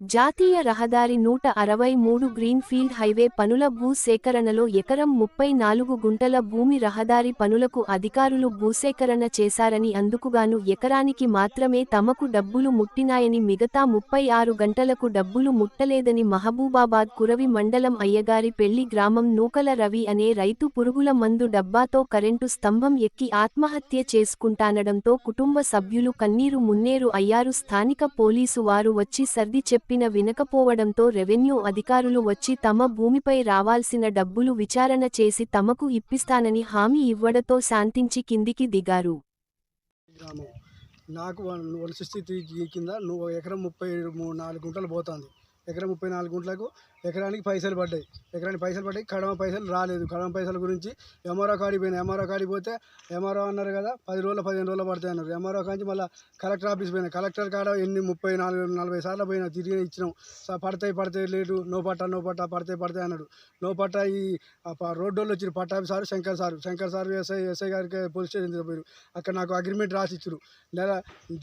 జాతీయ రహదారి నూట అరవై మూడు గ్రీన్ఫీల్డ్ హైవే పనుల భూసేకరణలో ఎకరం ముప్పై నాలుగు గుంటల భూమి రహదారి పనులకు అధికారులు భూసేకరణ చేశారని అందుకుగాను ఎకరానికి మాత్రమే తమకు డబ్బులు ముట్టినాయని మిగతా ముప్పై ఆరు గంటలకు డబ్బులు ముట్టలేదని మహబూబాబాద్ కురవి మండలం అయ్యగారి పెళ్ళి గ్రామం నూకల రవి అనే రైతు పురుగుల మందు డబ్బాతో కరెంటు స్తంభం ఎక్కి ఆత్మహత్య చేసుకుంటానడంతో కుటుంబ సభ్యులు కన్నీరు మున్నేరు అయ్యారు. స్థానిక పోలీసు వారు వచ్చి సర్ది చెప్పిన వినకపోవడంతో రెవెన్యూ అధికారులు వచ్చి తమ భూమిపై రావాల్సిన డబ్బులు విచారణ చేసి తమకు ఇప్పిస్తానని హామీ ఇవ్వడంతో శాంతించి కిందికి దిగారు. నాకు వన్ సిక్స్టీ త్రీ కింద నువ్వు ఎకరం ముప్పై మూడు నాలుగు గుంటలు పోతుంది. ఎకరం ముప్పై నాలుగు గుంట్లకు ఎకరానికి పైసలు పడ్డాయి. ఎకరానికి పైసలు పడ్డాయి. కడమ పైసలు రాలేదు. కడమ పైసల గురించి ఎంఆర్ఓ కాడిపోయినాయి ఎంఆర్ఓ కాడిపోతే ఎంఆర్ఓ అన్నారు కదా పది రోజులు పదిహేను రోజులు పడతాయి అన్నారు. ఎంఆర్ఓ కాంచి మళ్ళీ కలెక్టర్ ఆఫీస్ పోయినా. కలెక్టర్ కాడ ఎన్ని ముప్పై నాలుగు నలభై సార్లు పోయినా. తిరిగి ఇచ్చినాం. పడతాయి పడతాయి లేటు. నో పట్ట నో పట్ట పడతాయి పడతాయి అన్నాడు. నో పట్ట ఈ రోడ్డు వాళ్ళు వచ్చారు Pattabhi sir Shankar sir. Shankar sir SI SI గారికి పోలీస్ స్టేషన్ పోయారు అక్కడ నాకు అగ్రిమెంట్ రాసి ఇచ్చారు నెల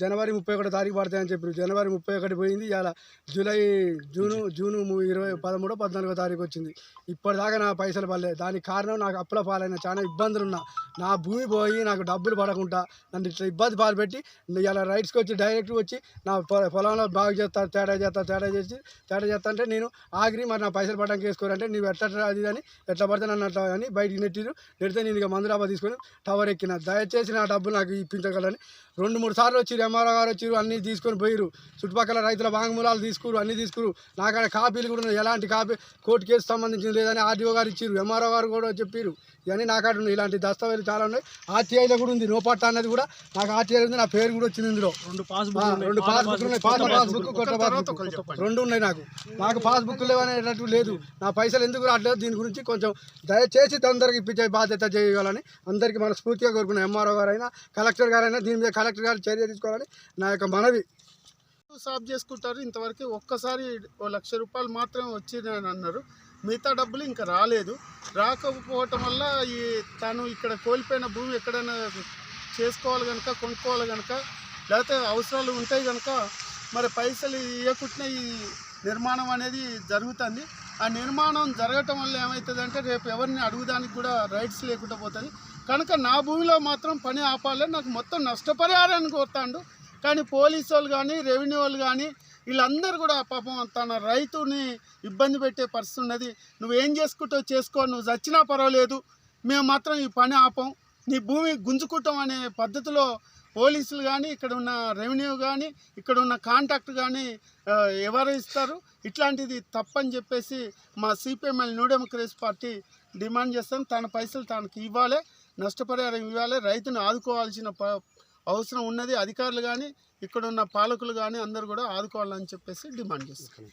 జనవరి ముప్పై ఒకటి తారీఖు పడతాయని చెప్పారు జనవరి ముప్పై ఒకటి పోయింది. ఇలా జూలై జూను జూను. ఇరవై పదమూడో పద్నాలుగో తారీఖు వచ్చింది. ఇప్పటిదాకా నా పైసలు పడలేదు దానికి కారణం నాకు అప్పుల పాలైన చాలా ఇబ్బందులు ఉన్నా. నా భూమి పోయి నాకు డబ్బులు పడకుండా నన్ను ఇట్లా ఇబ్బంది పాలు పెట్టి ఇలా రైట్స్కి వచ్చి డైరెక్ట్ వచ్చి నా పొలంలో బాగు చేస్తా తేడా చేస్తా తేడా చేసి తేడా చేస్తా అంటే నేను ఆగిరి మరి నా పైసలు పడడానికి వేసుకోరంటే నువ్వు ఎట్లా అది అని ఎట్లా పడితే నన్ను అట్లా అని బయటికి నెట్టిరు. నెడితే నేను ఇక మందురాబా తీసుకొని టవర్ ఎక్కిన. దయచేసి నా డబ్బులు నాకు ఇప్పించగలని. రెండు మూడు సార్లు వచ్చి ఎంఆర్ఓ గారు వచ్చి అన్నీ తీసుకొని పోయిరు చుట్టుపక్కల రైతుల వాంగ్మూలాలు తీసుకురు అన్నీ తీసుకురు. నాకాడ కాపీలు కూడా ఉన్నాయి. ఎలాంటి కాపీ? కోర్టు కేసు సంబంధించింది లేదని ఆర్డీఓ గారు ఇచ్చిరు. ఎంఆర్ఓ గారు కూడా చెప్పారు. ఇవన్నీ నాకాడ ఉన్నాయి. ఇలాంటి దస్తావేలు చాలా ఉన్నాయి. ఆర్టీఐలో కూడా ఉంది. నో పట్ట అన్నది కూడా నాకు ఆర్టీఐ ఉంది. నా పేరు కూడా వచ్చింది ఇందులో. రెండు పాస్బుక్ రెండు పాస్బుక్ ఉన్నాయి. పాత పాస్బుక్ కొత్త పాస్బుక్ రెండు ఉన్నాయి నాకు. నాకు పాస్బుక్ లేవనేటట్టు లేదు. నా పైసలు ఎందుకు రావట్లేదు? దీని గురించి కొంచెం దయచేసి తొందరగా ఇప్పించే బాధ్యత చేయాలని అందరికీ మనస్ఫూర్తిగా కోరుకున్నాను. ఎంఆర్ఓ గారైనా కలెక్టర్ గారైనా దీని మీద కలెక్టర్ గారు చర్య తీసుకోవాలని నా యొక్క మనవి. సాఫ్ చేసుకుంటారు. ఇంతవరకు ఒక్కసారి ఓ లక్ష రూపాయలు మాత్రమే వచ్చిందని అన్నారు. మిగతా డబ్బులు ఇంకా రాలేదు. రాకపోవటం వల్ల ఈ తను ఇక్కడ కోల్పోయిన భూమి ఎక్కడైనా చేసుకోవాలి కనుక కొనుక్కోవాలి కనుక లేకపోతే అవసరాలు ఉంటాయి కనుక మరి పైసలు ఇవ్వకుంటే ఈ నిర్మాణం అనేది జరుగుతుంది. ఆ నిర్మాణం జరగటం వల్ల ఏమవుతుందంటే రేపు ఎవరిని అడుగుదానికి కూడా రైట్స్ లేకుండా పోతుంది. కనుక నా భూమిలో మాత్రం పని ఆపాలి. నాకు మొత్తం నష్టపరిహారాన్ని కోరుతాండు. కానీ పోలీసు వాళ్ళు కానీ రెవెన్యూ వాళ్ళు కానీ వీళ్ళందరూ కూడా పాపం తన రైతుని ఇబ్బంది పెట్టే పరిస్థితి ఉన్నది. నువ్వు ఏం చేసుకుంటావు చేసుకో నువ్వు చచ్చినా పర్వాలేదు. మేము మాత్రం ఈ పని ఆపం. నీ భూమి గుంజుకుంటాం అనే పద్ధతిలో పోలీసులు కానీ ఇక్కడ ఉన్న రెవెన్యూ కానీ ఇక్కడ ఉన్న కాంటాక్ట్ కానీ ఎవరు ఇస్తారు? ఇట్లాంటిది తప్పని చెప్పేసి మా CPML new democracy party demand చేస్తాం. తన పైసలు తనకి ఇవ్వాలి నష్టపరిహారం ఇవ్వాలి రైతును ఆదుకోవాల్సిన ప అవసరం ఉన్నది అధికారులు కానీ ఇక్కడ ఉన్న పాలకులు కానీ అందరూ కూడా ఆదుకోవాలని చెప్పేసి డిమాండ్ చేస్తాం